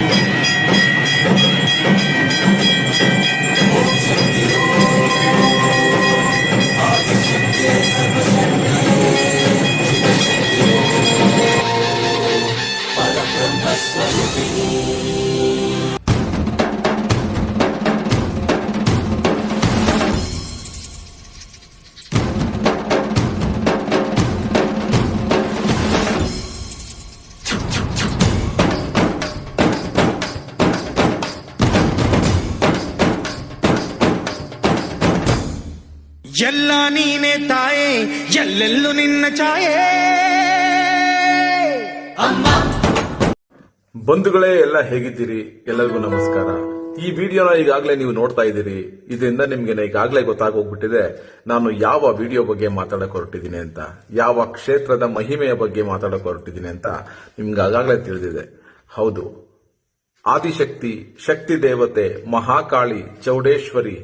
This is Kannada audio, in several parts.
Yeah. ಎಲ್ಲ ನೀನೇ ತಾಯೇ ಎಲ್ಲೆಲ್ಲೂ ನಿನ್ನ ಛಾಯೆ. ಬಂಧುಗಳೇ ಎಲ್ಲ ಹೇಗಿದ್ದೀರಿ? ಎಲ್ಲರಿಗೂ ನಮಸ್ಕಾರ. ಈ ವಿಡಿಯೋನ ಈಗಾಗಲೇ ನೀವು ನೋಡ್ತಾ ಇದ್ದೀರಿ. ಇದರಿಂದ ನಿಮ್ಗೆ ಈಗಾಗಲೇ ಗೊತ್ತಾಗೋಗ್ಬಿಟ್ಟಿದೆ ನಾನು ಯಾವ ವಿಡಿಯೋ ಬಗ್ಗೆ ಮಾತಾಡಕ್ ಹೊರಟಿದ್ದೀನಿ ಅಂತ ಯಾವ ಕ್ಷೇತ್ರದ ಮಹಿಮೆಯ ಬಗ್ಗೆ ಮಾತಾಡಕ್ ಹೊರಟಿದ್ದೀನಿ ಅಂತ ನಿಮ್ಗೆ ಆಗಾಗಲೇ ತಿಳಿದಿದೆ. ಹೌದು. ಆದಿಶಕ್ತಿ ಶಕ್ತಿ ದೇವತೆ ಮಹಾಕಾಳಿ ಚೌಡೇಶ್ವರಿ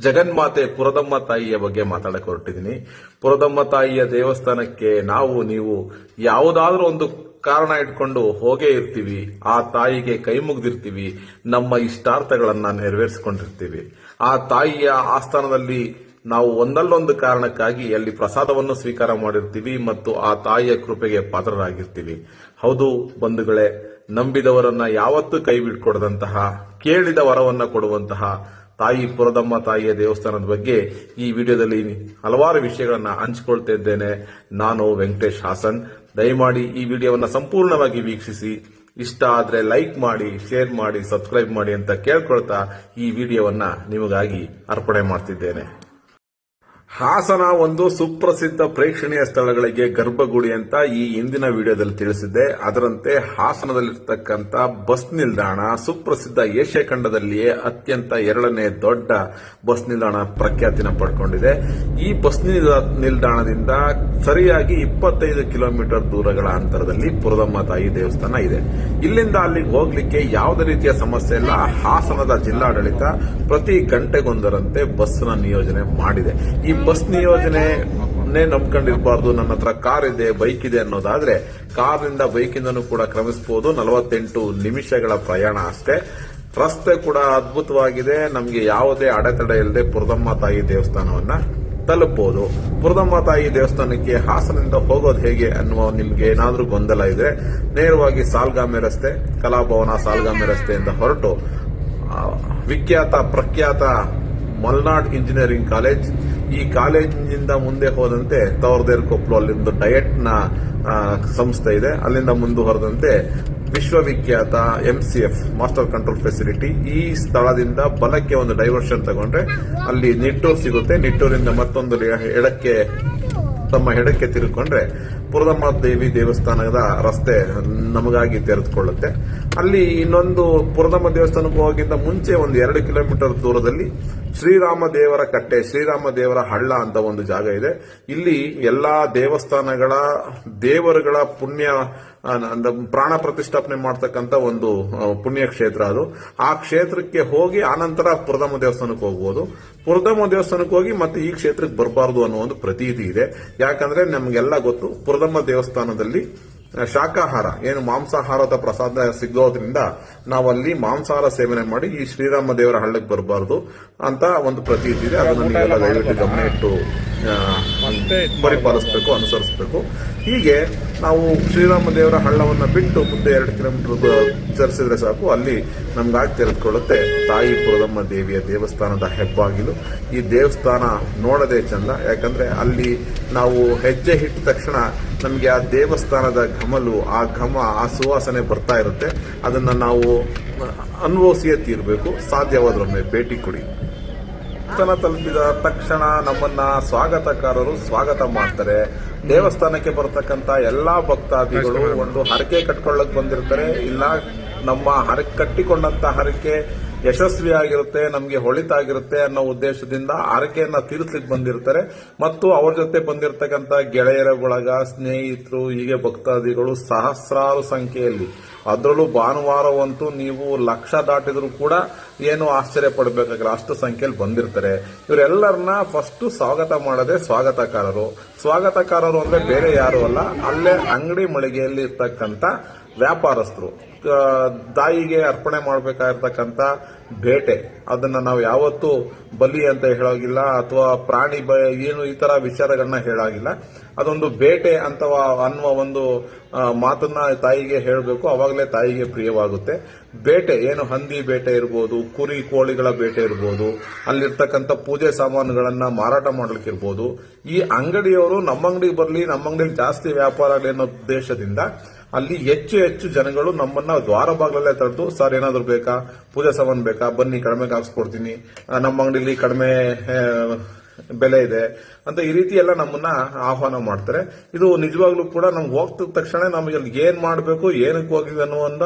ಜಗನ್ಮಾತೆ ಪುರದಮ್ಮ ತಾಯಿಯ ಬಗ್ಗೆ ಮಾತಾಡಕ್ಕೆ ಹೊರಟಿದ್ದೀನಿ. ಪುರದಮ್ಮ ತಾಯಿಯ ದೇವಸ್ಥಾನಕ್ಕೆ ನಾವು, ನೀವು ಯಾವುದಾದ್ರೂ ಒಂದು ಕಾರಣ ಇಟ್ಕೊಂಡು ಹೋಗೇ ಇರ್ತೀವಿ. ಆ ತಾಯಿಗೆ ಕೈ ಮುಗ್ದಿರ್ತೀವಿ. ನಮ್ಮ ಇಷ್ಟಾರ್ಥಗಳನ್ನ ನೆರವೇರಿಸಿಕೊಂಡಿರ್ತೀವಿ. ಆ ತಾಯಿಯ ಆಸ್ಥಾನದಲ್ಲಿ ನಾವು ಒಂದಲ್ಲೊಂದು ಕಾರಣಕ್ಕಾಗಿ ಅಲ್ಲಿ ಪ್ರಸಾದವನ್ನು ಸ್ವೀಕಾರ ಮಾಡಿರ್ತೀವಿ ಮತ್ತು ಆ ತಾಯಿಯ ಕೃಪೆಗೆ ಪಾತ್ರರಾಗಿರ್ತೀವಿ. ಹೌದು ಬಂಧುಗಳೇ, ನಂಬಿದವರನ್ನ ಯಾವತ್ತೂ ಕೈ ಬಿಟ್ಕೊಡದಂತಹ, ಕೇಳಿದ ವರವನ್ನ ಕೊಡುವಂತಹ ತಾಯಿ ಪುರದಮ್ಮ ತಾಯಿಯ ದೇವಸ್ಥಾನದ ಬಗ್ಗೆ ಈ ವಿಡಿಯೋದಲ್ಲಿ ಹಲವಾರು ವಿಷಯಗಳನ್ನು ಹಂಚಿಕೊಳ್ತಿದ್ದೇನೆ. ನಾನು ವೆಂಕಟೇಶ್ ಹಾಸನ್. ದಯಮಾಡಿ ಈ ವಿಡಿಯೋವನ್ನು ಸಂಪೂರ್ಣವಾಗಿ ವೀಕ್ಷಿಸಿ. ಇಷ್ಟ ಆದರೆ ಲೈಕ್ ಮಾಡಿ, ಶೇರ್ ಮಾಡಿ, ಸಬ್ಸ್ಕ್ರೈಬ್ ಮಾಡಿ ಅಂತ ಕೇಳ್ಕೊಳ್ತಾ ಈ ವಿಡಿಯೋವನ್ನು ನಿಮಗಾಗಿ ಅರ್ಪಣೆ ಮಾಡ್ತಿದ್ದೇನೆ. ಹಾಸನ ಒಂದು ಸುಪ್ರಸಿದ್ಧ ಪ್ರೇಕ್ಷಣೀಯ ಸ್ಥಳಗಳಿಗೆ ಗರ್ಭಗುಡಿ ಅಂತ ಈ ಹಿಂದಿನ ವಿಡಿಯೋದಲ್ಲಿ ತಿಳಿಸಿದ್ದೆ. ಅದರಂತೆ ಹಾಸನದಲ್ಲಿರ್ತಕ್ಕಂಥ ಬಸ್ ನಿಲ್ದಾಣ ಸುಪ್ರಸಿದ್ಧ ಏಷ್ಯಾ ಖಂಡದಲ್ಲಿಯೇ ಅತ್ಯಂತ ಎರಡನೇ ದೊಡ್ಡ ಬಸ್ ನಿಲ್ದಾಣ ಪ್ರಖ್ಯಾತಿನ ಪಡ್ಕೊಂಡಿದೆ. ಈ ಬಸ್ ನಿಲ್ದ- ನಿಲ್ದಾಣದಿಂದ ಸರಿಯಾಗಿ ಇಪ್ಪತ್ತೈದು ಕಿಲೋಮೀಟರ್ ದೂರಗಳ ಅಂತರದಲ್ಲಿ ಪುರದಮ್ಮ ತಾಯಿ ದೇವಸ್ಥಾನ ಇದೆ. ಇಲ್ಲಿಂದ ಅಲ್ಲಿಗೆ ಹೋಗ್ಲಿಕ್ಕೆ ಯಾವುದೇ ರೀತಿಯ ಸಮಸ್ಯೆ ಇಲ್ಲ. ಹಾಸನದ ಜಿಲ್ಲಾಡಳಿತ ಪ್ರತಿ ಗಂಟೆಗೊಂದರಂತೆ ಬಸ್ನ ನಿಯೋಜನೆ ಮಾಡಿದೆ. ಈ ಬಸ್ ನಿಯೋಜನೆ ನಂಬ್ಕೊಂಡಿರ್ಬಾರ್ದು ನನ್ನ ಹತ್ರ ಕಾರ್ ಇದೆ, ಬೈಕ್ ಇದೆ ಅನ್ನೋದಾದ್ರೆ ಕಾರಿಂದ ಬೈಕಿಂದನೂ ಕೂಡ ಕ್ರಮಿಸಬಹುದು ನಲವತ್ತೆಂಟು ನಿಮಿಷಗಳ ಪ್ರಯಾಣ ಅಷ್ಟೇ. ರಸ್ತೆ ಕೂಡ ಅದ್ಭುತವಾಗಿದೆ. ನಮಗೆ ಯಾವುದೇ ಅಡೆತಡೆ ಇಲ್ಲದೆ ಪುರದಮ್ಮ ತಾಯಿ ದೇವಸ್ಥಾನವನ್ನ ತಲುಪಬಹುದು ಪುರದಮ್ಮ ತಾಯಿ ದೇವಸ್ಥಾನಕ್ಕೆ ಹಾಸನದಿಂದ ಹೋಗೋದು ಹೇಗೆ ಅನ್ನುವ ನಿಮ್ಗೆ ಏನಾದ್ರೂ ಗೊಂದಲ ಇದೆ ನೇರವಾಗಿ ಸಾಲ್ಗಾಮೆ ರಸ್ತೆ, ಕಲಾಭವನ ಸಾಲ್ಗಾಮೆ ರಸ್ತೆಯಿಂದ ಹೊರಟು ವಿಖ್ಯಾತ ಪ್ರಖ್ಯಾತ ಮಲ್ನಾಡ್ ಇಂಜಿನಿಯರಿಂಗ್ ಕಾಲೇಜ್ ಈ ಕಾಲೇಜಿನಿಂದ ಮುಂದೆ ಹೋದಂತೆ ತವರ್ದೇರ್ ಕೊಪ್ಪಲು ಅಲ್ಲಿಂದ ಡಯಟ್ನ ಸಂಸ್ಥೆ ಇದೆ. ಅಲ್ಲಿಂದ ಮುಂದುವರೆದಂತೆ ವಿಶ್ವವಿಖ್ಯಾತ ಎಂಸಿಎಫ್ ಮಾಸ್ಟರ್ ಕಂಟ್ರೋಲ್ ಫೆಸಿಲಿಟಿ ಈ ಸ್ಥಳದಿಂದ ಬಲಕ್ಕೆ ಒಂದು ಡೈವರ್ಷನ್ ತಗೊಂಡ್ರೆ ಅಲ್ಲಿ ನಿಟ್ಟೂರ್ ಸಿಗುತ್ತೆ. ನಿಟ್ಟೂರಿಂದ ಮತ್ತೊಂದು ಎಡಕ್ಕೆ ತಮ್ಮ ಹೆಡಕ್ಕೆ ತಿರುಕೊಂಡ್ರೆ ಪುರದಮ್ಮ ದೇವಿ ದೇವಸ್ಥಾನದ ರಸ್ತೆ ನಮಗಾಗಿ ತೆರೆದುಕೊಳ್ಳುತ್ತೆ. ಅಲ್ಲಿ ಇನ್ನೊಂದು ಪುರದಮ್ಮ ದೇವಸ್ಥಾನಕ್ಕೆ ಹೋಗಿಂತ ಮುಂಚೆ ಒಂದು ಎರಡು ಕಿಲೋಮೀಟರ್ ದೂರದಲ್ಲಿ ಶ್ರೀರಾಮ ದೇವರ ಕಟ್ಟೆ ಶ್ರೀರಾಮ ದೇವರ ಹಳ್ಳ ಅಂತ ಒಂದು ಜಾಗ ಇದೆ. ಇಲ್ಲಿ ಎಲ್ಲಾ ದೇವಸ್ಥಾನಗಳ ದೇವರುಗಳ ಪುಣ್ಯ ಪ್ರಾಣ ಪ್ರತಿಷ್ಠಾಪನೆ ಮಾಡ್ತಕ್ಕಂತ ಒಂದು ಪುಣ್ಯ ಕ್ಷೇತ್ರ ಅದು. ಆ ಕ್ಷೇತ್ರಕ್ಕೆ ಹೋಗಿ ಆನಂತರ ಪುರದಮ್ಮ ದೇವಸ್ಥಾನಕ್ಕೆ ಹೋಗ್ಬೋದು. ಪುರದಮ್ಮ ದೇವಸ್ಥಾನಕ್ಕೆ ಹೋಗಿ ಮತ್ತೆ ಈ ಕ್ಷೇತ್ರಕ್ಕೆ ಬರಬಾರದು ಅನ್ನೋ ಒಂದು ಪ್ರತೀತಿ ಇದೆ. ಯಾಕಂದ್ರೆ ನಮಗೆಲ್ಲ ಗೊತ್ತು ಪುರದಮ್ಮ ದೇವಸ್ಥಾನದಲ್ಲಿ ಆ, ಶಾಕಾಹಾರ ಏನು ಮಾಂಸಾಹಾರದ ಪ್ರಸಾದ ಸಿಗೋದ್ರಿಂದ ನಾವಲ್ಲಿ ಮಾಂಸಾಹಾರ ಸೇವನೆ ಮಾಡಿ ಈ ಶ್ರೀರಾಮ ದೇವರ ಹಳ್ಳಕ್ಕೆ ಬರಬಾರದು ಅಂತ ಒಂದು ಪ್ರತೀತಿ ಇದೆ ಅದನ್ನು ನೀವೆಲ್ಲ ದಯವಿಟ್ಟು ಗಮನ ಇಟ್ಟು ಪರಿಪಾಲಿಸಬೇಕು ಅನುಸರಿಸಬೇಕು. ಹೀಗೆ ನಾವು ಶ್ರೀರಾಮ ದೇವರ ಹಳ್ಳವನ್ನು ಬಿಟ್ಟು ಮುಂದೆ ಎರಡು ಕಿಲೋಮೀಟರ್ ಚರಿಸಿದ್ರೆ ಸಾಕು. ಅಲ್ಲಿ ನಮ್ಗಾಗಿ ತೆರೆದುಕೊಳ್ಳುತ್ತೆ ತಾಯಿ ಪುರದಮ್ಮ ದೇವಿಯ ದೇವಸ್ಥಾನದ ಹೆಬ್ಬಾಗಿಲು. ಈ ದೇವಸ್ಥಾನ ನೋಡದೆ ಚಂದ. ಯಾಕಂದ್ರೆ ಅಲ್ಲಿ ನಾವು ಹೆಜ್ಜೆ ಇಟ್ಟ ತಕ್ಷಣ ನಮಗೆ ಆ ದೇವಸ್ಥಾನದ ಘಮಲು ಆ ಘಮ ಆ ಸುವಾಸನೆ ಬರ್ತಾ ಇರುತ್ತೆ. ಅದನ್ನು ನಾವು ಅನುಭವಿಸಿಯೇ ತೀರಬೇಕು. ಸಾಧ್ಯವಾದ್ರೊಮ್ಮೆ ಭೇಟಿ ಕೊಡಿ. ದೇವಸ್ಥಾನ ತಲುಪಿದ ತಕ್ಷಣ ನಮ್ಮನ್ನ ಸ್ವಾಗತಕಾರರು ಸ್ವಾಗತ ಮಾಡ್ತಾರೆ. ದೇವಸ್ಥಾನಕ್ಕೆ ಬರತಕ್ಕಂತ ಎಲ್ಲಾ ಭಕ್ತಾದಿಗಳು ಒಂದು ಹರಕೆ ಕಟ್ಕೊಳ್ಳಕ್ ಬಂದಿರ್ತಾರೆ. ಇಲ್ಲ ನಮ್ಮ ಹರ ಕಟ್ಟಿಕೊಂಡಂತ ಹರಕೆ ಯಶಸ್ವಿಯಾಗಿರುತ್ತೆ, ನಮಗೆ ಹೊಳಿತಾಗಿರುತ್ತೆ ಅನ್ನೋ ಉದ್ದೇಶದಿಂದ ಹರಕೆಯನ್ನ ತೀರಿಸ್ಲಿಕ್ಕೆ ಬಂದಿರ್ತಾರೆ. ಮತ್ತು ಅವ್ರ ಜೊತೆ ಬಂದಿರತಕ್ಕಂತ ಗೆಳೆಯರ ಬಳಗ, ಸ್ನೇಹಿತರು, ಹೀಗೆ ಭಕ್ತಾದಿಗಳು ಸಹಸ್ರಾರು ಸಂಖ್ಯೆಯಲ್ಲಿ. ಅದರಲ್ಲೂ ಭಾನುವಾರವಂತೂ ನೀವು ಲಕ್ಷ ದಾಟಿದ್ರು ಕೂಡ ಏನು ಆಶ್ಚರ್ಯ ಪಡಬೇಕಾಗಿಲ್ಲ. ಅಷ್ಟು ಸಂಖ್ಯೆಯಲ್ಲಿ ಬಂದಿರ್ತಾರೆ. ಇವರೆಲ್ಲರನ್ನ ಫಸ್ಟ್ ಸ್ವಾಗತ ಮಾಡದೆ ಸ್ವಾಗತಕಾರರು. ಸ್ವಾಗತಕಾರರು ಅಂದ್ರೆ ಬೇರೆ ಯಾರು ಅಲ್ಲ, ಅಲ್ಲೇ ಅಂಗಡಿ ಮಳಿಗೆಯಲ್ಲಿ ಇರ್ತಕ್ಕಂಥ ವ್ಯಾಪಾರಸ್ಥರು ದಾಯಿಗೆ ಅರ್ಪಣೆ ಮಾಡಬೇಕಾಗಿರ್ತಕ್ಕಂಥ ಬೇಟೆ, ಅದನ್ನ ನಾವು ಯಾವತ್ತೂ ಬಲಿ ಅಂತ ಹೇಳೋಗಿಲ್ಲ ಅಥವಾ ಪ್ರಾಣಿ ಬ, ಏನು ಈ ತರ ವಿಚಾರಗಳನ್ನ ಹೇಳಾಗಿಲ್ಲ. ಅದೊಂದು ಬೇಟೆ ಅಂತ ಅನ್ನುವ ಒಂದು ಮಾತನ್ನ ತಾಯಿಗೆ ಹೇಳಬೇಕು, ಅವಾಗಲೇ ತಾಯಿಗೆ ಪ್ರಿಯವಾಗುತ್ತೆ. ಬೇಟೆ ಏನು ಹಂದಿ ಬೇಟೆ ಇರ್ಬೋದು, ಕುರಿ ಕೋಳಿಗಳ ಬೇಟೆ ಇರ್ಬೋದು, ಅಲ್ಲಿರ್ತಕ್ಕಂಥ ಪೂಜೆ ಸಾಮಾನುಗಳನ್ನ ಮಾರಾಟ ಮಾಡ್ಲಿಕ್ಕಿರ್ಬೋದು ಈ ಅಂಗಡಿಯವರು ನಮ್ಮ ಅಂಗಡಿಗೆ ಬರಲಿ, ನಮ್ಮ ಅಂಗಡಿಗೆ ಜಾಸ್ತಿ ವ್ಯಾಪಾರ ಆಗಲಿ ಅನ್ನೋ ಉದ್ದೇಶದಿಂದ ಅಲ್ಲಿ ಹೆಚ್ಚು ಹೆಚ್ಚು ಜನಗಳು ನಮ್ಮನ್ನ ದ್ವಾರ ಬಾಗ್ಲಲ್ಲೇ ತಡೆದು ಸರ್, ಏನಾದ್ರು ಬೇಕಾ? ಪೂಜೆ ಸಾಮಾನು ಬೇಕಾ? ಬನ್ನಿ ಕಡಿಮೆ ಹಾಕ್ಸ್ಕೊಡ್ತೀನಿ. ನಮ್ಮ ಅಂಗಡಿಲಿ ಕಡಿಮೆ ಬೆಲೆ ಇದೆ. ಅಂತ ಈ ರೀತಿ ಎಲ್ಲ ನಮ್ಮನ್ನ ಆಹ್ವಾನ ಮಾಡ್ತಾರೆ. ಇದು ನಿಜವಾಗ್ಲೂ ಕೂಡ ನಮ್ಗೆ ಹೋಗ್ತಿದ ತಕ್ಷಣ ನಮಗೆ ಅಲ್ಲಿ ಏನ್ ಮಾಡಬೇಕು, ಏನಕ್ಕೆ ಹೋಗಿದೆ ಅನ್ನುವಂತ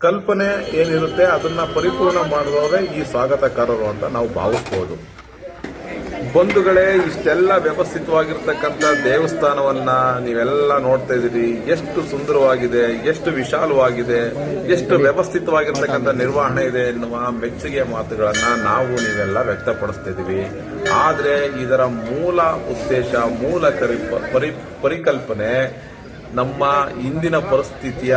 ಕಲ್ಪನೆ ಏನಿರುತ್ತೆ, ಅದನ್ನ ಪರಿಪೂರ್ಣ ಮಾಡಿದವರೇ ಈ ಸ್ವಾಗತಕಾರರು ಅಂತ ನಾವು ಭಾವಿಸ್ಬೋದು. ಬಂಧುಗಳೇ, ಇಷ್ಟೆಲ್ಲ ವ್ಯವಸ್ಥಿತವಾಗಿರ್ತಕ್ಕಂಥ ದೇವಸ್ಥಾನವನ್ನ ನೀವೆಲ್ಲ ನೋಡ್ತಾ ಇದ್ದೀರಿ. ಎಷ್ಟು ಸುಂದರವಾಗಿದೆ, ಎಷ್ಟು ವಿಶಾಲವಾಗಿದೆ, ಎಷ್ಟು ವ್ಯವಸ್ಥಿತವಾಗಿರ್ತಕ್ಕಂಥ ನಿರ್ವಹಣೆ ಇದೆ ಎನ್ನುವ ಮೆಚ್ಚುಗೆ ಮಾತುಗಳನ್ನ ನಾವು ನೀವೆಲ್ಲ ವ್ಯಕ್ತಪಡಿಸ್ತಿದ್ದೀವಿ ಆದರೆ ಇದರ ಮೂಲ ಉದ್ದೇಶ, ಮೂಲ ಕರಿ, ಪರಿ, ಪರಿಕಲ್ಪನೆ ನಮ್ಮ ಇಂದಿನ ಪರಿಸ್ಥಿತಿಯ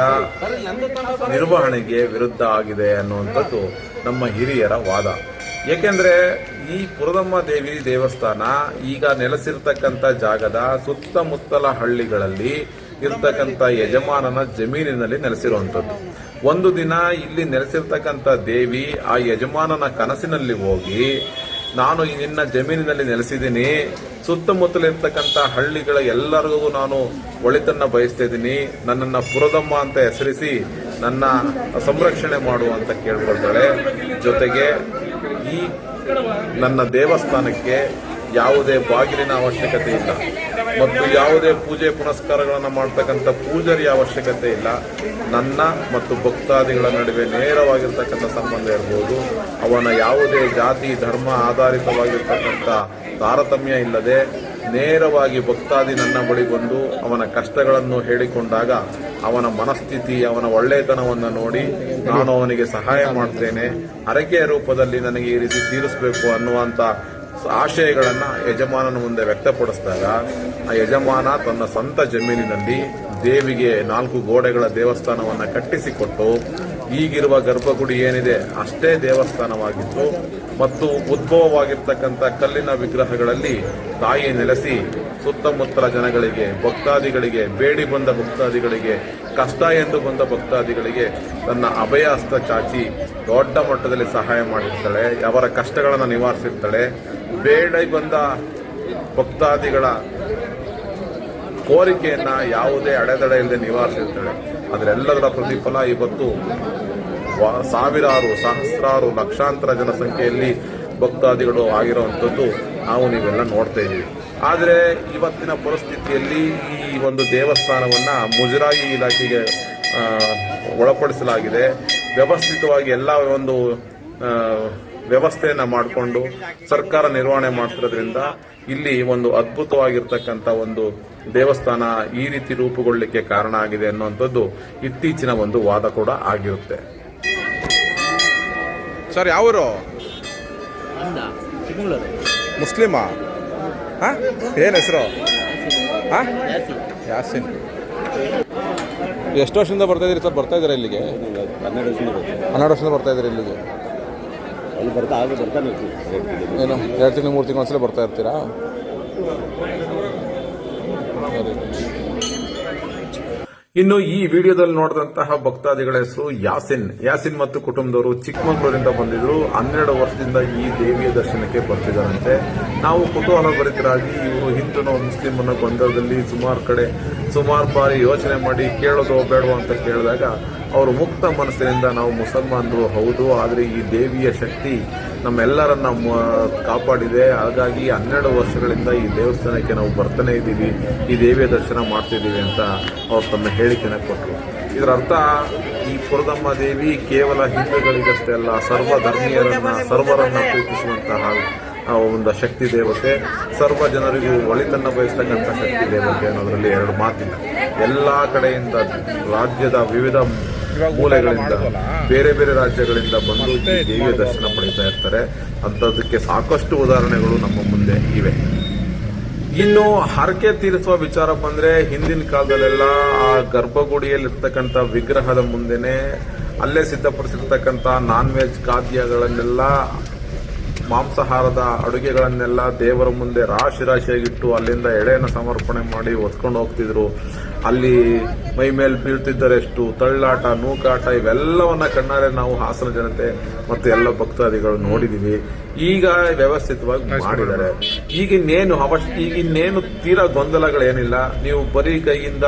ನಿರ್ವಹಣೆಗೆ ವಿರುದ್ಧ ಆಗಿದೆ ಅನ್ನುವಂಥದ್ದು ನಮ್ಮ ಹಿರಿಯರ ವಾದ. ಏಕೆಂದ್ರೆ ಈ ಪುರದಮ್ಮ ದೇವಿ ದೇವಸ್ಥಾನ ಈಗ ನೆಲೆಸಿರ್ತಕ್ಕಂಥ ಜಾಗದ ಸುತ್ತಮುತ್ತಲ ಹಳ್ಳಿಗಳಲ್ಲಿ ಇರ್ತಕ್ಕಂಥ ಯಜಮಾನನ ಜಮೀನಿನಲ್ಲಿ ನೆಲೆಸಿರುವಂಥದ್ದು. ಒಂದು ದಿನ ಇಲ್ಲಿ ನೆಲೆಸಿರ್ತಕ್ಕಂಥ ದೇವಿ ಆ ಯಜಮಾನನ ಕನಸಿನಲ್ಲಿ ಹೋಗಿ, ನಾನು ನಿನ್ನ ಜಮೀನಿನಲ್ಲಿ ನೆಲೆಸಿದ್ದೀನಿ, ಸುತ್ತಮುತ್ತಲಿರ್ತಕ್ಕಂಥ ಹಳ್ಳಿಗಳ ಎಲ್ಲರಿಗೂ ನಾನು ಒಳಿತನ್ನ ಬಯಸ್ತಾ ಇದ್ದೀನಿ, ನನ್ನನ್ನ ಪುರದಮ್ಮ ಅಂತ ಹೆಸರಿಸಿ ನನ್ನ ಸಂರಕ್ಷಣೆ ಮಾಡು ಅಂತ ಕೇಳ್ಕೊಳ್ತಾಳೆ. ಜೊತೆಗೆ ಈ ನನ್ನ ದೇವಸ್ಥಾನಕ್ಕೆ ಯಾವುದೇ ಬಾಗಿಲಿನ ಅವಶ್ಯಕತೆ ಇಲ್ಲ. ಮತ್ತು ಯಾವುದೇ ಪೂಜೆ ಪುನಸ್ಕಾರಗಳನ್ನು ಮಾಡ್ತಕ್ಕಂಥ ಪೂಜಾರಿಯ ಅವಶ್ಯಕತೆ ಇಲ್ಲ. ನನ್ನ ಮತ್ತು ಭಕ್ತಾದಿಗಳ ನಡುವೆ ನೇರವಾಗಿರ್ತಕ್ಕಂಥ ಸಂಬಂಧ ಇರಬಹುದು ಅವನ ಯಾವುದೇ ಜಾತಿ, ಧರ್ಮ ಆಧಾರಿತವಾಗಿರ್ತಕ್ಕಂಥ ತಾರತಮ್ಯ ಇಲ್ಲದೆ ನೇರವಾಗಿ ಭಕ್ತಾದಿ ನನ್ನ ಬಳಿ ಬಂದು ಅವನ ಕಷ್ಟಗಳನ್ನು ಹೇಳಿಕೊಂಡಾಗ ಅವನ ಮನಸ್ಥಿತಿ, ಅವನ ಒಳ್ಳೆಯತನವನ್ನು ನೋಡಿ ನಾನು ಅವನಿಗೆ ಸಹಾಯ ಮಾಡ್ತೇನೆ. ಹರಕೆಯ ರೂಪದಲ್ಲಿ ನನಗೆ ಈ ರೀತಿ ತೀರಿಸಬೇಕು ಅನ್ನುವಂತ ಆಶಯಗಳನ್ನ ಯಜಮಾನನ ಮುಂದೆ ವ್ಯಕ್ತಪಡಿಸಿದಾಗ, ಆ ಯಜಮಾನ ತನ್ನ ಸ್ವಂತ ಜಮೀನಿನಲ್ಲಿ ದೇವಿಗೆ ನಾಲ್ಕು ಗೋಡೆಗಳ ದೇವಸ್ಥಾನವನ್ನ ಕಟ್ಟಿಸಿಕೊಟ್ಟು ಈಗಿರುವ ಗರ್ಭಗುಡಿ ಏನಿದೆ ಅಷ್ಟೇ ದೇವಸ್ಥಾನವಾಗಿತ್ತು ಮತ್ತು ಉದ್ಭವವಾಗಿರ್ತಕ್ಕಂಥ ಕಲ್ಲಿನ ವಿಗ್ರಹಗಳಲ್ಲಿ ತಾಯಿ ನೆಲೆಸಿ ಸುತ್ತಮುತ್ತಲ ಜನಗಳಿಗೆ, ಭಕ್ತಾದಿಗಳಿಗೆ, ಬೇಡಿ ಬಂದ ಭಕ್ತಾದಿಗಳಿಗೆ, ಕಷ್ಟ ಎಂದು ಬಂದ ಭಕ್ತಾದಿಗಳಿಗೆ ತನ್ನ ಅಭಯ ಹಸ್ತ ಚಾಚಿ ದೊಡ್ಡ ಮಟ್ಟದಲ್ಲಿ ಸಹಾಯ ಮಾಡಿರ್ತಾಳೆ, ಅವರ ಕಷ್ಟಗಳನ್ನು ನಿವಾರಿಸಿರ್ತಾಳೆ. ಬೇಡಿ ಬಂದ ಭಕ್ತಾದಿಗಳ ಕೋರಿಕೆಯನ್ನ ಯಾವುದೇ ಅಡೆತಡೆ ಇಲ್ಲದೆ ನಿವಾರಿಸಿರ್ತಾಳೆ. ಅದರೆಲ್ಲದರ ಪ್ರತಿಫಲ ಇವತ್ತು ಸಾವಿರಾರು, ಸಹಸ್ರಾರು ಲಕ್ಷಾಂತರ ಜನಸಂಖ್ಯೆಯಲ್ಲಿ ಭಕ್ತಾದಿಗಳು ಆಗಿರುವಂಥದ್ದು ನಾವು ನೀವೆಲ್ಲ ನೋಡ್ತಾ ಇದ್ದೀವಿ. ಆದರೆ ಇವತ್ತಿನ ಪರಿಸ್ಥಿತಿಯಲ್ಲಿ ಈ ಒಂದು ದೇವಸ್ಥಾನವನ್ನು ಮುಜರಾಯಿ ಇಲಾಖೆಗೆ ಒಳಪಡಿಸಲಾಗಿದೆ. ವ್ಯವಸ್ಥಿತವಾಗಿ ಎಲ್ಲ ಒಂದು ವ್ಯವಸ್ಥೆಯನ್ನು ಮಾಡಿಕೊಂಡು ಸರ್ಕಾರ ನಿರ್ವಹಣೆ ಮಾಡ್ತಿರೋದ್ರಿಂದ ಇಲ್ಲಿ ಒಂದು ಅದ್ಭುತವಾಗಿರ್ತಕ್ಕಂಥ ಒಂದು ದೇವಸ್ಥಾನ ಈ ರೀತಿ ರೂಪುಗೊಳ್ಳಲಿಕ್ಕೆ ಕಾರಣ ಆಗಿದೆ ಅನ್ನುವಂಥದ್ದು ಇತ್ತೀಚಿನ ಒಂದು ವಾದ ಕೂಡ ಆಗಿರುತ್ತೆ. ಸರ್ ಯಾವರು ಮುಸ್ಲಿಮಾ? ಹಾ? ಏನ್ ಹೆಸರು? ಹಾ? ಯಾಸಿನ್. ಎಷ್ಟು ವರ್ಷದಿಂದ ಬರ್ತಾ ಇದ್ದೀರಿ ಸರ್? ಬರ್ತಾ ಇದ್ದೀರಾ ಇಲ್ಲಿಗೆ? ಹನ್ನೆರಡು ವರ್ಷದಿಂದ ಬರ್ತೀನಿ ಹನ್ನೆರಡು ವರ್ಷದಿಂದ ಬರ್ತಾ ಇದ್ದೀರಿ ಇಲ್ಲಿಗೆ? ಅಲ್ಲಿ ಬರ್ತಾ ಆಗಿ ಬರ್ತಾ ಏನು ಎರಡು ತಿಂಗಳು ಮೂರು ತಿಂಗಳು ಒಂದ್ಸಲ ಬರ್ತಾ ಇರ್ತೀರಾ? ಇನ್ನು ಈ ವಿಡಿಯೋದಲ್ಲಿ ನೋಡಿದಂತಹ ಭಕ್ತಾದಿಗಳ ಹೆಸರು ಯಾಸಿನ್. ಯಾಸಿನ್ ಮತ್ತು ಕುಟುಂಬದವರು ಚಿಕ್ಕಮಗಳೂರಿಂದ ಬಂದಿದ್ರು. ಹನ್ನೆರಡು ವರ್ಷದಿಂದ ಈ ದೇವಿಯ ದರ್ಶನಕ್ಕೆ ಬರ್ತಿದ್ದಾರಂತೆ. ನಾವು ಕುತೂಹಲ ಭರಿತರಾಗಿ ಇವರು ಹಿಂದೂ ಮುಸ್ಲಿಮ್ ಅನ್ನೋ ಗೊಂದಲದಲ್ಲಿ ಸುಮಾರು ಕಡೆ ಸುಮಾರು ಬಾರಿ ಯೋಚನೆ ಮಾಡಿ ಕೇಳೋದು ಬೇಡೋ ಅಂತ ಕೇಳಿದಾಗ ಅವರು ಮುಕ್ತ ಮನಸ್ಸಿನಿಂದ ನಾವು ಮುಸಲ್ಮಾನರು ಹೌದು, ಆದರೆ ಈ ದೇವಿಯ ಶಕ್ತಿ ನಮ್ಮೆಲ್ಲರನ್ನ ಕಾಪಾಡಿದೆ. ಹಾಗಾಗಿ ಹನ್ನೆರಡು ವರ್ಷಗಳಿಂದ ಈ ದೇವಸ್ಥಾನಕ್ಕೆ ನಾವು ಬರ್ತಾನೆ ಇದ್ದೀವಿ, ಈ ದೇವಿಯ ದರ್ಶನ ಮಾಡ್ತಿದ್ದೀವಿ ಅಂತ ಅವ್ರು ತಮ್ಮ ಹೇಳಿಕೆನ ಕೊಟ್ಟರು ಇದರ ಅರ್ಥ, ಈ ಪುರದಮ್ಮ ದೇವಿ ಕೇವಲ ಹಿಂದೂಗಳಿಗಷ್ಟೇ ಅಲ್ಲ ಸರ್ವ ಧರ್ಮೀಯರನ್ನ ಸರ್ವರನ್ನ ಪ್ರೀತಿಸುವಂತಹ ಒಂದು ಶಕ್ತಿ ದೇವತೆ, ಸರ್ವ ಜನರಿಗೂ ಒಳಿತನ್ನ ಬಯಸ್ತಕ್ಕಂಥ ಶಕ್ತಿ ದೇವತೆ ಅನ್ನೋದರಲ್ಲಿ ಎರಡು ಮಾತಿಲ್ಲ. ಎಲ್ಲ ಕಡೆಯಿಂದ ರಾಜ್ಯದ ವಿವಿಧ ಮೂಲೆಗಳಿಂದ, ಬೇರೆ ಬೇರೆ ರಾಜ್ಯಗಳಿಂದ ಬಂದು ದೇವಿಯ ದರ್ಶನ ಪಡೀತಾ ಇರ್ತಾರೆ. ಅಂಥದ್ದಕ್ಕೆ ಸಾಕಷ್ಟು ಉದಾಹರಣೆಗಳು ನಮ್ಮ ಮುಂದೆ ಇವೆ. ಇನ್ನು ಹರಕೆ ತೀರಿಸುವ ವಿಚಾರ ಬಂದ್ರೆ ಹಿಂದಿನ ಕಾಲದಲ್ಲೆಲ್ಲ ಆ ಗರ್ಭಗುಡಿಯಲ್ಲಿರ್ತಕ್ಕಂಥ ವಿಗ್ರಹದ ಮುಂದೆನೆ ಅಲ್ಲೇ ಸಿದ್ಧಪಡಿಸಿರ್ತಕ್ಕಂಥ ನಾನ್ ವೆಜ್ ಖಾದ್ಯಗಳನ್ನೆಲ್ಲ ಮಾಂಸಾಹಾರದ ಅಡುಗೆಗಳನ್ನೆಲ್ಲ ದೇವರ ಮುಂದೆ ರಾಶಿ ರಾಶಿಯಾಗಿಟ್ಟು ಅಲ್ಲಿಂದ ಎಳೆಯನ್ನು ಸಮರ್ಪಣೆ ಮಾಡಿ ಹೊತ್ಕೊಂಡು ಹೋಗ್ತಿದ್ರು. ಅಲ್ಲಿ ಮೈ ಮೇಲೆ ಬೀಳ್ತಿದ್ದರೆಷ್ಟು ತಳ್ಳಾಟ ನೂಕಾಟ ಇವೆಲ್ಲವನ್ನ ಕಣ್ಣಾರೆ ನಾವು ಹಾಸನ ಜನತೆ ಮತ್ತು ಎಲ್ಲ ಭಕ್ತಾದಿಗಳು ನೋಡಿದೀವಿ. ಈಗ ವ್ಯವಸ್ಥಿತವಾಗಿ ಮಾಡಿದ್ದಾರೆ. ಈಗಿನ್ನೇನು ಅವಶ್ಯ ಈಗಿನ್ನೇನು ತೀರಾ ಗೊಂದಲಗಳೇನಿಲ್ಲ. ನೀವು ಬರೀ ಕೈಯಿಂದ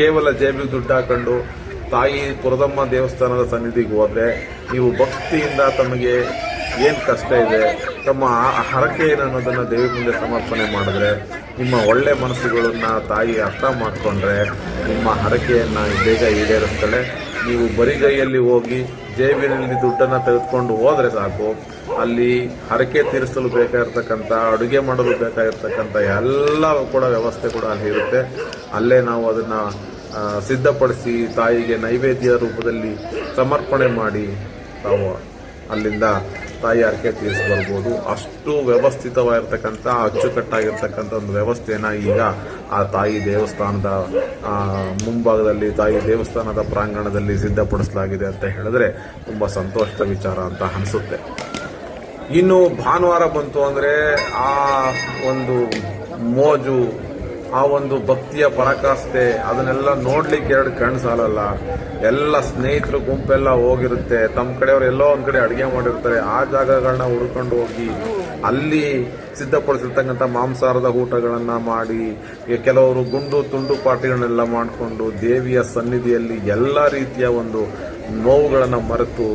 ಕೇವಲ ಜೇಬಿಗೆ ದುಡ್ಡು ಹಾಕೊಂಡು ತಾಯಿ ಪುರದಮ್ಮ ದೇವಸ್ಥಾನದ ಸನ್ನಿಧಿಗೆ ಹೋದ್ರೆ ನೀವು ಭಕ್ತಿಯಿಂದ ತಮಗೆ ಏನ್ ಕಷ್ಟ ಇದೆ? ತಮ್ಮ ಹರಕೆ ಏನು ಅನ್ನೋದನ್ನು ದೇವಿ ಮುಂದೆ ಸಮರ್ಪಣೆ ಮಾಡಿದ್ರೆ, ನಿಮ್ಮ ಒಳ್ಳೆ ಮನಸ್ಸುಗಳನ್ನು ತಾಯಿ ಅರ್ಥ ಮಾಡಿಕೊಂಡ್ರೆ, ನಿಮ್ಮ ಹರಕೆಯನ್ನು ಬೇಗ ಈಡೇರಿಸ್ತಾಳೆ. ನೀವು ಬರಿಗೈಯಲ್ಲಿ ಹೋಗಿ ಜೇಬಿನಲ್ಲಿ ದುಡ್ಡನ್ನು ತೆಗೆದುಕೊಂಡು ಹೋದರೆ ಸಾಕು. ಅಲ್ಲಿ ಹರಕೆ ತೀರಿಸಲು ಬೇಕಾಗಿರ್ತಕ್ಕಂಥ, ಅಡುಗೆ ಮಾಡಲು ಬೇಕಾಗಿರ್ತಕ್ಕಂಥ ಎಲ್ಲ ಕೂಡ ವ್ಯವಸ್ಥೆ ಕೂಡ ಅಲ್ಲಿ ಇರುತ್ತೆ. ಅಲ್ಲೇ ನಾವು ಅದನ್ನು ಸಿದ್ಧಪಡಿಸಿ ತಾಯಿಗೆ ನೈವೇದ್ಯ ರೂಪದಲ್ಲಿ ಸಮರ್ಪಣೆ ಮಾಡಿ ತಾವು ಅಲ್ಲಿಂದ ತಾಯಿ ಹರಕೆ ತೀರಿಸ್ಬರ್ಬೋದು. ಅಷ್ಟು ವ್ಯವಸ್ಥಿತವಾಗಿರ್ತಕ್ಕಂಥ, ಅಚ್ಚುಕಟ್ಟಾಗಿರ್ತಕ್ಕಂಥ ಒಂದು ವ್ಯವಸ್ಥೆನ ಈಗ ಆ ತಾಯಿ ದೇವಸ್ಥಾನದ ಮುಂಭಾಗದಲ್ಲಿ, ತಾಯಿ ದೇವಸ್ಥಾನದ ಪ್ರಾಂಗಣದಲ್ಲಿ ಸಿದ್ಧಪಡಿಸಲಾಗಿದೆ ಅಂತ ಹೇಳಿದ್ರೆ ತುಂಬಾ ಸಂತೋಷದ ವಿಚಾರ ಅಂತ ಅನಿಸುತ್ತೆ. ಇನ್ನು ಭಾನುವಾರ ಬಂತು ಅಂದ್ರೆ ಆ ಒಂದು ಮೋಜು ಆ ಒಂದು ಭಕ್ತಿಯ ಪರಾಕಾಷ್ಠೆ, ಅದನ್ನೆಲ್ಲ ನೋಡ್ಲಿಕ್ಕೆ ಎರಡು ಕಣ್ಣು ಸಾಲಲ್ಲ. ಎಲ್ಲ ಸ್ನೇಹಿತರು ಗುಂಪೆಲ್ಲ ಹೋಗಿರುತ್ತೆ. ತಮ್ಮ ಕಡೆಯವ್ರು ಎಲ್ಲೋ ಒಂದ್ ಕಡೆ ಅಡಿಗೆ ಮಾಡಿರ್ತಾರೆ. ಆ ಜಾಗಗಳನ್ನ ಹುಡ್ಕೊಂಡು ಹೋಗಿ ಅಲ್ಲಿ ಸಿದ್ಧಪಡಿಸಿರ್ತಕ್ಕಂಥ ಮಾಂಸಾಹಾರದ ಊಟಗಳನ್ನ ಮಾಡಿ ಕೆಲವರು ಗುಂಡು ತುಂಡು ಪಾರ್ಟಿಗಳನ್ನೆಲ್ಲ ಮಾಡಿಕೊಂಡು ದೇವಿಯ ಸನ್ನಿಧಿಯಲ್ಲಿ ಎಲ್ಲ ರೀತಿಯ ಒಂದು ನೋವುಗಳನ್ನು ಮರೆತು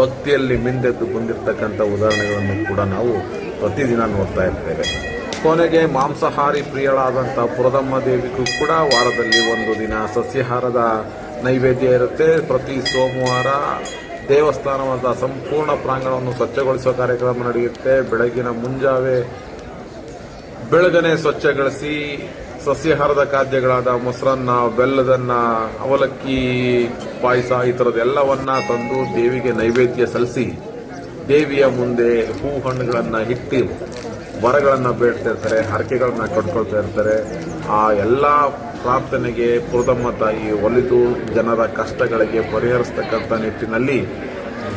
ಭಕ್ತಿಯಲ್ಲಿ ಮಿಂದೆದ್ದು ಬಂದಿರತಕ್ಕಂಥ ಉದಾಹರಣೆಗಳನ್ನು ಕೂಡ ನಾವು ಪ್ರತಿದಿನ ನೋಡ್ತಾ ಇರ್ತೇವೆ. ಕೊನೆಗೆ ಮಾಂಸಾಹಾರಿ ಪ್ರಿಯಳಾದಂಥ ಪುರದಮ್ಮ ದೇವಿಗೂ ಕೂಡ ವಾರದಲ್ಲಿ ಒಂದು ದಿನ ಸಸ್ಯಾಹಾರದ ನೈವೇದ್ಯ ಇರುತ್ತೆ. ಪ್ರತಿ ಸೋಮವಾರ ದೇವಸ್ಥಾನವಾದ ಸಂಪೂರ್ಣ ಪ್ರಾಂಗಣವನ್ನು ಸ್ವಚ್ಛಗೊಳಿಸುವ ಕಾರ್ಯಕ್ರಮ ನಡೆಯುತ್ತೆ. ಬೆಳಗಿನ ಮುಂಜಾವೆ ಬೆಳಗನೆ ಸ್ವಚ್ಛಗೊಳಿಸಿ ಸಸ್ಯಾಹಾರದ ಖಾದ್ಯಗಳಾದ ಮೊಸರನ್ನ, ಬೆಲ್ಲದನ್ನ, ಅವಲಕ್ಕಿ, ಪಾಯಸ ಈ ಥರದ್ದೆಲ್ಲವನ್ನ ತಂದು ದೇವಿಗೆ ನೈವೇದ್ಯ ಸಲ್ಲಿಸಿ ದೇವಿಯ ಮುಂದೆ ಹೂ ಹಣ್ಣುಗಳನ್ನು ಇಟ್ಟು ವರಗಳನ್ನ ಬೇಡ್ತಾ ಇರ್ತಾರೆ, ಹರಕೆಗಳನ್ನ ಕಟ್ಕೊಳ್ತಾ ಇರ್ತಾರೆ. ಆ ಎಲ್ಲ ಪ್ರಾರ್ಥನೆಗೆ ಪುರದಮ್ಮ ತಾಯಿ ಒಲಿದು ಜನರ ಕಷ್ಟಗಳಿಗೆ ಪರಿಹರಿಸ್ತಕ್ಕಂಥ ನಿಟ್ಟಿನಲ್ಲಿ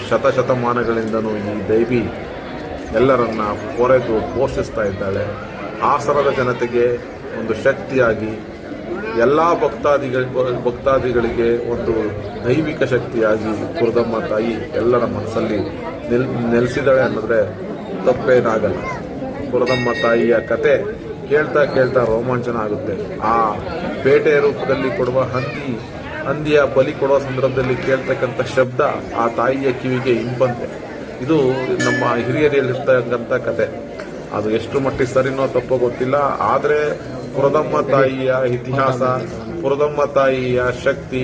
ಶತಶತಮಾನಗಳಿಂದನೂ ಈ ದೇವಿ ಎಲ್ಲರನ್ನ ಕೊರೆದು ಪೋಷಿಸ್ತಾ ಇದ್ದಾಳೆ. ಆಸರದ ಜನತೆಗೆ ಒಂದು ಶಕ್ತಿಯಾಗಿ, ಎಲ್ಲ ಭಕ್ತಾದಿಗಳ, ಭಕ್ತಾದಿಗಳಿಗೆ ಒಂದು ದೈವಿಕ ಶಕ್ತಿಯಾಗಿ ಪುರದಮ್ಮ ತಾಯಿ ಎಲ್ಲರ ಮನಸ್ಸಲ್ಲಿ ನೆಲ್ ನೆಲೆಸಿದಾಳೆ ಅನ್ನೋದ್ರೆ ತಪ್ಪೇನಾಗಲ್ಲ. ಪುರದಮ್ಮ ತಾಯಿಯ ಕತೆ ಕೇಳ್ತಾ ಕೇಳ್ತಾ ರೋಮಾಂಚನ ಆಗುತ್ತೆ. ಆ ಬೇಟೆ ರೂಪದಲ್ಲಿ ಕೊಡುವ ಹಂದಿ, ಹಂದಿಯ ಬಲಿ ಕೊಡುವ ಸಂದರ್ಭದಲ್ಲಿ ಕೇಳ್ತಕ್ಕಂಥ ಶಬ್ದ ಆ ತಾಯಿಯ ಕಿವಿಗೆ ಇಂಪಂತೆ. ಇದು ನಮ್ಮ ಹಿರಿಯರಲ್ಲಿರ್ತಕ್ಕಂಥ ಕತೆ. ಅದು ಎಷ್ಟು ಮಟ್ಟಿಗೆ ಸರಿನೋ ತಪ್ಪೋ ಗೊತ್ತಿಲ್ಲ. ಆದರೆ ಪುರದಮ್ಮ ತಾಯಿಯ ಇತಿಹಾಸ ಪುರದಮ್ಮ ತಾಯಿಯ ಶಕ್ತಿ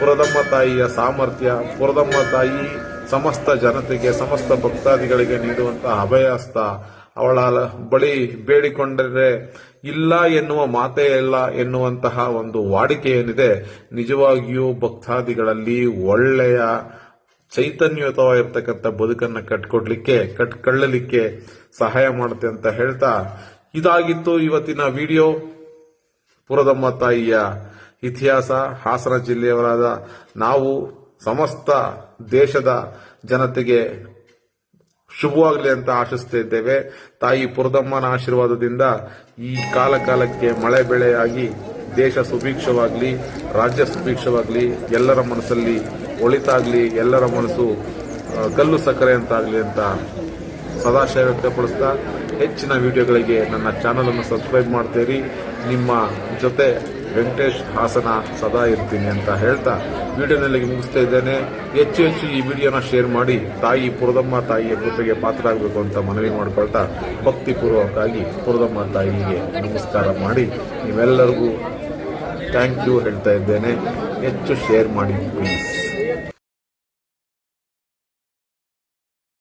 ಪುರದಮ್ಮ ತಾಯಿಯ ಸಾಮರ್ಥ್ಯ ಪುರದಮ್ಮ ತಾಯಿ ಸಮಸ್ತ ಜನತೆಗೆ, ಸಮಸ್ತ ಭಕ್ತಾದಿಗಳಿಗೆ ನೀಡುವಂತಹ ಅಭಯಹಸ್ತ ಅವಳ ಬಳಿ ಬೇಡಿಕೊಂಡರೆ, ಇಲ್ಲ ಎನ್ನುವ ಮಾತೇ ಇಲ್ಲ ಎನ್ನುವಂತಹ ಒಂದು ವಾಡಿಕೆ ಏನಿದೆ, ನಿಜವಾಗಿಯೂ ಭಕ್ತಾದಿಗಳಲ್ಲಿ ಒಳ್ಳೆಯ ಚೈತನ್ಯಯುತವಾಗಿರ್ತಕ್ಕಂಥ ಬದುಕನ್ನು ಕಟ್ಕೊಡ್ಲಿಕ್ಕೆ, ಕಟ್ಕೊಳ್ಳಲಿಕ್ಕೆ ಸಹಾಯ ಮಾಡುತ್ತೆ ಅಂತ ಹೇಳ್ತಾ, ಇದಾಗಿತ್ತು ಇವತ್ತಿನ ವಿಡಿಯೋ. ಪುರದಮ್ಮ ತಾಯಿಯ ಇತಿಹಾಸ, ಹಾಸನ ಜಿಲ್ಲೆಯವರಾದ ನಾವು ಸಮಸ್ತ ದೇಶದ ಜನತೆಗೆ ಶುಭವಾಗಲಿ ಅಂತ ಆಶಿಸ್ತಾ ಇದ್ದೇವೆ. ತಾಯಿ ಪುರದಮ್ಮನ ಆಶೀರ್ವಾದದಿಂದ ಈ ಕಾಲ ಕಾಲಕ್ಕೆ ಮಳೆ ಬೆಳೆಯಾಗಿ ದೇಶ ಸುಭೀಕ್ಷವಾಗಲಿ, ರಾಜ್ಯ ಸುಭೀಕ್ಷವಾಗಲಿ, ಎಲ್ಲರ ಮನಸ್ಸಲ್ಲಿ ಒಳಿತಾಗಲಿ, ಎಲ್ಲರ ಮನಸ್ಸು ಕಲ್ಲು ಸಕ್ಕರೆ ಅಂತಾಗಲಿ ಅಂತ ಸದಾಶಯ ವ್ಯಕ್ತಪಡಿಸ್ತಾ ಹೆಚ್ಚಿನ ವಿಡಿಯೋಗಳಿಗೆ ನನ್ನ ಚಾನಲ್ ಅನ್ನು ಸಬ್ಸ್ಕ್ರೈಬ್ ಮಾಡ್ತೀರಿ. ನಿಮ್ಮ ಜೊತೆ ವೆಂಕಟೇಶ್ ಹಾಸನ ಸದಾ ಇರ್ತೀನಿ ಅಂತ ಹೇಳ್ತಾ ವಿಡಿಯೋನಲ್ಲಿ ಮುಗಿಸ್ತಾ ಇದ್ದೇನೆ. ಹೆಚ್ಚು ಹೆಚ್ಚು ಈ ವಿಡಿಯೋನ ಶೇರ್ ಮಾಡಿ, ತಾಯಿ ಪುರದಮ್ಮ ತಾಯಿಯ ಕೃಪೆಗೆ ಪಾತ್ರ ಆಗಬೇಕು ಅಂತ ಮನವಿ ಮಾಡಿಕೊಳ್ತಾ ಭಕ್ತಿಪೂರ್ವಕವಾಗಿ ಪುರದಮ್ಮ ತಾಯಿಗೆ ನಮಸ್ಕಾರ ಮಾಡಿ ನೀವೆಲ್ಲರಿಗೂ ಥ್ಯಾಂಕ್ ಯು ಹೇಳ್ತಾ ಇದ್ದೇನೆ. ಹೆಚ್ಚು ಶೇರ್ ಮಾಡಿ ಪ್ಲೀಸ್